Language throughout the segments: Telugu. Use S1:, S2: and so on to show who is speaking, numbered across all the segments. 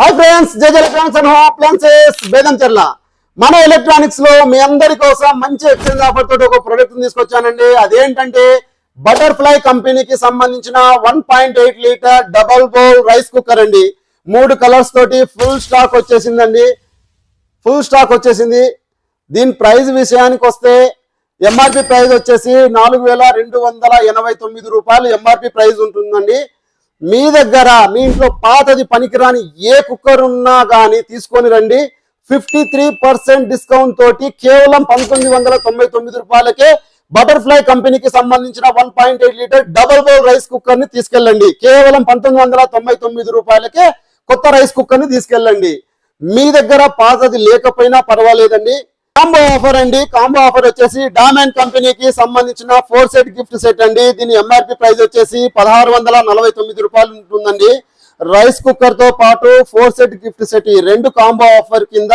S1: Hi friends JJ electronics and home appliances Bedancherla మన ఎలక్ట్రానిక్స్లో మీ అందరి కోసం మంచి ఎక్స్చేంజ్ ఆఫర్ తోటి ఒక ప్రొడక్ట్ తీసుకొచ్చానండి. అదేంటంటే బటర్ఫ్లై కంపెనీకి సంబంధించిన one point eight litre double bowl rice cooker అండి. మూడు కలర్స్ తోటి ఫుల్ స్టాక్ వచ్చేసిందండి. ఫుల్ స్టాక్ వచ్చేసింది. దీని ప్రైస్ విషయానికి వస్తే ఎంఆర్పి ప్రైస్ వచ్చేసి నాలుగు వేల రెండు వందల ఎనభై తొమ్మిది రూపాయలు ఎంఆర్పి ప్రైస్ ఉంటుందండి. మీ దగ్గర మీ ఇంట్లో పాతది పనికిరాని ఏ కుక్కర్ ఉన్నా కానీ తీసుకొని రండి. ఫిఫ్టీ త్రీ పర్సెంట్ డిస్కౌంట్ తోటి కేవలం పంతొమ్మిది వందల తొంభై తొమ్మిది రూపాయలకే బటర్ఫ్లై కంపెనీకి సంబంధించిన one point eight litre double bowl rice కుక్కర్ని తీసుకెళ్ళండి. కేవలం పంతొమ్మిది వందల తొంభై తొమ్మిది రూపాయలకే కొత్త రైస్ కుక్కర్ని తీసుకెళ్ళండి. మీ దగ్గర పాతది లేకపోయినా పర్వాలేదండి. కాంబో ఆఫర్ అండి. కాంబో ఆఫర్ వచ్చేసి డామెన్ కంపెనీకి సంబంధించిన ఫోర్ సెట్ గిఫ్ట్ సెట్ అండి. దీని ఎంఆర్పి ప్రైస్ వచ్చేసి పదహారు వందల నలభై తొమ్మిది రూపాయలు ఉంటుందండి. రైస్ కుక్కర్తో పాటు ఫోర్ సెట్ గిఫ్ట్ సెట్ ఈ రెండు కాంబో ఆఫర్ కింద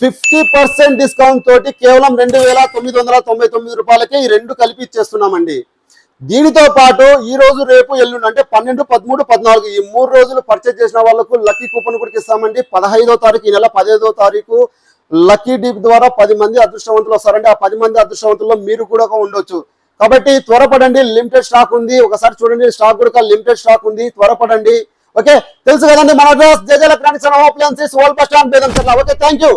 S1: ఫిఫ్టీ పర్సెంట్ డిస్కౌంట్ తోటి కేవలం రెండు వేల తొమ్మిది వందల తొంభై తొమ్మిది రూపాయలకే ఈ రెండు కలిపి ఇచ్చేస్తున్నామండి. దీనితో పాటు ఈ రోజు రేపు ఎల్లుండి అంటే పన్నెండు పదమూడు పద్నాలుగు ఈ మూడు రోజులు పర్చేజ్ చేసిన వాళ్ళకు లక్కీ కూపన్ కూడా ఇస్తామండి. పదహైదో తారీఖు ఈ నెల పదహైదో తారీఖు లక్కీ డీప్ ద్వారా పది మంది అదృష్టవంతులు వస్తారంటే ఆ పది మంది అదృష్టవంతుల్లో మీరు కూడా ఉండొచ్చు. కాబట్టి త్వరపడండి లిమిటెడ్ స్టాక్ ఉంది. ఒకసారి చూడండి స్టాక్ కూడా లిమిటెడ్ స్టాక్ ఉంది. త్వరపడండి. ఓకే? తెలుసు కదండి మన address JJ electronics home appliances bus stand okay thank you.